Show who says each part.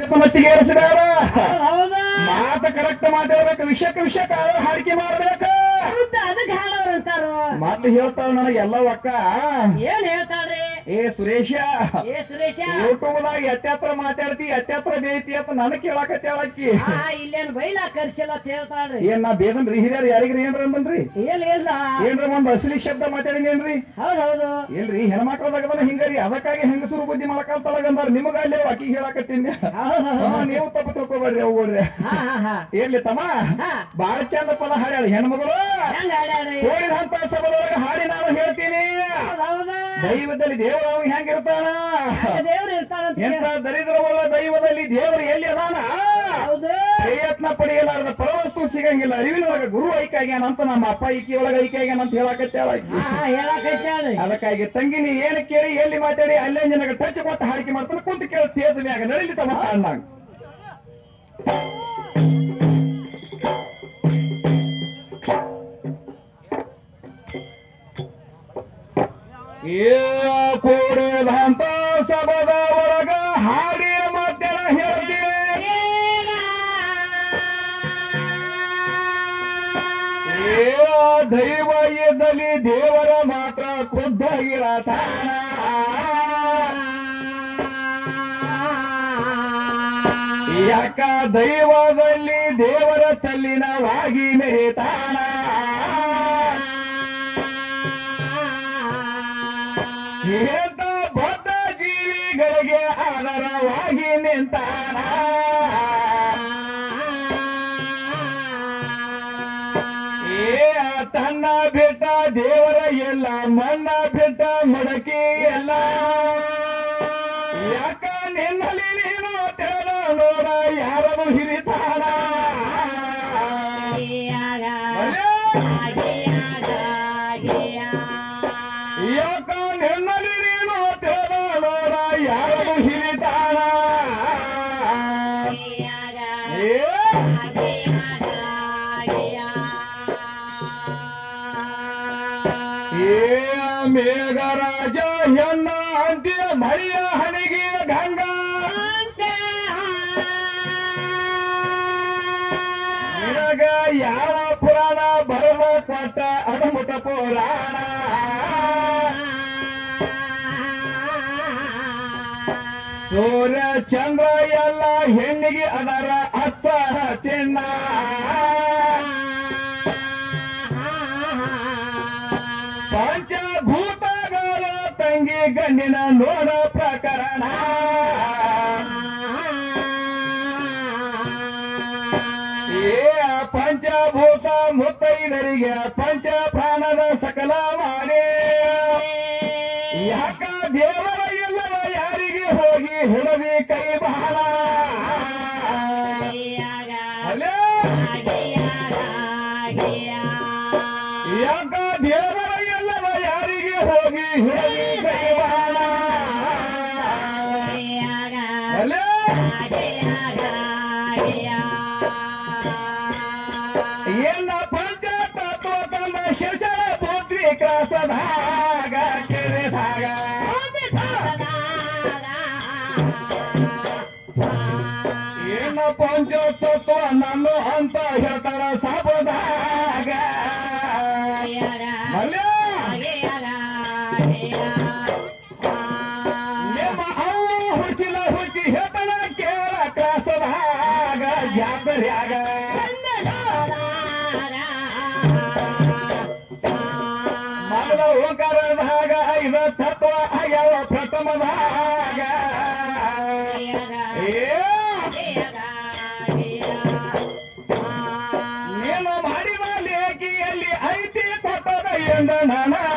Speaker 1: ಮಟ್ಟಿಗೆ ಏರಿಸಿದಾರ? ಮಾತ ಕರೆಕ್ಟ್ ಮಾತಾಡ್ಬೇಕು ವಿಷಯಕ್ಕೆ ವಿಷಯಕ್ಕೆ ಹಾಡಿಕೆ ಮಾಡ್ಬೇಕು. ಮಾತು ಹೇಳ್ತಾಳ ನನಗೆ ಎಲ್ಲ ಒಕ್ಕ.
Speaker 2: ಏನ್ ಹೇಳ್ತಾಳ್ರಿ?
Speaker 1: ಏ ಸುರೇಶ
Speaker 2: ಏ ಸುರೇಶ.
Speaker 1: ಯೂಟ್ಯೂಬ್ ದಾಗ ಎತ್ತತ್ರ ಮಾತಾಡ್ತಿ ಎತ್ತತ್ರ ಬೇಯ್ತಿ ಅಂತ ನನಗ್ ಕೇಳಾಕತ್ತೇಳಕ್ಕಿ
Speaker 2: ಇಲ್ಲೇನ್ ಬೈಲ ಕರ್ಸಿಲ್ಲ ಅಂತ ಹೇಳ್ತಾಳ್ರಿ.
Speaker 1: ಏನ್ ನಾ ಬೇದನ್ರಿ ಹಿರಿಯರ್ ಯಾರಿಗ್ರಿ ಏನ್ರ ಅಂದನ್ರಿ
Speaker 2: ಏನ್ ಇಲ್ಲ
Speaker 1: ಏನ್ರ ಒಂದ್ ಅಸಲಿ ಶಬ್ದ ಮಾತಾಡಿನೇನ್ರಿ
Speaker 2: ಏನ್ರಿ? ಹೌದು
Speaker 1: ಇಲ್ರಿ ಹೆಣ್ಮಕ್ಳದಾಗದನ ಹಿಂಗರಿ ಅದಕ್ಕಾಗಿ ಹೆಂಗಸರು ಬುದ್ಧಿ ಮಾಡಕಂತಾಳಗಂದಾರ ನಿಮಗ ಅಲ್ಲಿ ಅಕ್ಕಿ ಹೇಳಾಕತ್ತೀನಿ. ನೀವು ತಪ್ಪು ತಿಳ್ಕೊಬೇಡ್ರಿ ಅವುಗಳ್ರಿ
Speaker 2: ಹಾ
Speaker 1: ಇರ್ಲಿ ತಮ್ಮ. ಬಾಳ ಚಂದ ಪದ ಹಾಡ್ಯಾಳ ಹೆಣ್ಮಗಳು. ಕೋಳಿದಂತ ಸಭದೊಳಗ ಹಾಡಿ ನಾನು ಹೇಳ್ತೀನಿ. ದೈವದಲ್ಲಿ ದೇವರು ಅವನು ಹೆಂಗಿರ್ತಾನ ಎಂತ ದರಿದ್ರವಲ್ಲ ದೈವದಲ್ಲಿ ದೇವರು ಎಲ್ಲಿ ಅದಾನ? ಪ್ರಯತ್ನ ಪಡೆಯಲಾರದ ಪರವಸ್ತು ಸಿಗಂಗಿಲ್ಲ. ಅರಿವಿನೊಳಗ ಗುರು ಐಕ್ಯ ಆಗ್ಯಾನ ಅಂತ ನಮ್ಮ ಅಪ್ಪ ಈಕಿ ಒಳಗ ಐಕ್ಯ ಆಗ್ಯಾನ ಅಂತ ಹೇಳಕತ್ತೇಳ ಅದಕ್ಕಾಗಿ
Speaker 2: ಹಾ ನೀ ಏನ್
Speaker 1: ಅದಕ್ಕಾಗಿ ತಂಗಿನಿ ಏನು ಕೇಳಿ ಎಲ್ಲಿ ಮಾತಾಡಿ ಅಲ್ಲೇ ನಿನಗೆ ಟಚ್ ಕೊಟ್ಟು ಹಾಡಿಕೆ ಮಾಡ್ತಾನೆ ಕುಂತ ಕೇಳಿ ತೇಜ್ ಮ್ಯಾಗ ನಡಿಲಿ ತಮ್ಮ ಸಣ್ಣಾಗ ಕೂಡದಂತ ಸಬದ ಒಳಗ ಹಾಡಿ ಮಧ್ಯಾಹ್ನ ಹೇಳ್ತೀವಿ ದೈವ ಇದ್ದಲ್ಲಿ ದೇವರ ಮಾತ್ರ ಖುದ್ದಾಗಿರತಾನ ಯಾಕ ದೈವದಲ್ಲಿ ದೇವರ ತಲ್ಲಿನವಾಗಿ ಮೆರಿತಾನ. ಏತ ಬದ್ಧ ಜೀವಿಗಳಿಗೆ ಆಧಾರವಾಗಿ ನಿಂತಾನ. ಏ ತನ್ನ ಬಿಟ್ಟ ದೇವರ ಎಲ್ಲ ಮಣ್ಣ ಬಿಟ್ಟ ಮಡಕಿ ಎಲ್ಲ. ಯಾಕ ನಿನ್ನಲ್ಲಿ ನೀನು ತೆರೆದ ನೋಡ ಯಾರನ್ನು ಹಿರಿತಾನ ಮೇಘರಾಜ ಎನ್ನ ಅಂತ್ಯ ಮಳೆಯ ಹಣೆಗೆ ಗಂಗ. ನಿನಗ ಯಾವ ಪುರಾಣ ಬರಲ ಕೊಟ್ಟ ಅನುಮುಟ ಪುರಾಣ? ಸೂರ್ಯ, ಚಂದ್ರ ಎಲ್ಲ ಹೆಣ್ಣಿಗೆ ಅದರ ಅಚ್ಚ ಚಿನ್ನ. ಪಂಚಭೂತಗಳ ತಂಗಿ ಗಣ್ಣಿನ ನೋಡ ಪ್ರಕರಣ. ಏ ಪಂಚಭೂತ ಮುತ್ತೈದರಿಗೆ ಪಂಚ ಪ್ರಾಣದ ಸಕಲ ಮಾಡಿ. ಯಾಕ ದೇವರ ಎಲ್ಲವ ಯಾರಿಗೆ ಹೋಗಿ ಹುಡುಗಿ ಕೈ ಬಹಳ? ಯಾಕ ದೇವರ ಎಲ್ಲ ಪಂಚ ತತ್ವ ತಂದ ಶಿರ್ಷಣ ಪುತ್ರಿ ಕಸದಾಗ ಕೆರೆದಾಗ ಏನ ಪಂಚ ತತ್ವ ನನ್ನ ಅಂತ ಹೇಳ್ತಾರ ಸಾಬದಾಗ ಅಲ್ಲೇ ಜಾತ್ರ್ಯಾಗ ಮೊದಲ ಓಂಕಾರದಾಗ ಐದ ತತ್ವ ಆಗ್ಯಾವ ಪ್ರಥಮದಾಗ ನೀನು ಮಾಡಿದ ಲೇಖಿಯಲ್ಲಿ ಐತಿ ಕೊಟ್ಟದ ಎಂದ ನನಗ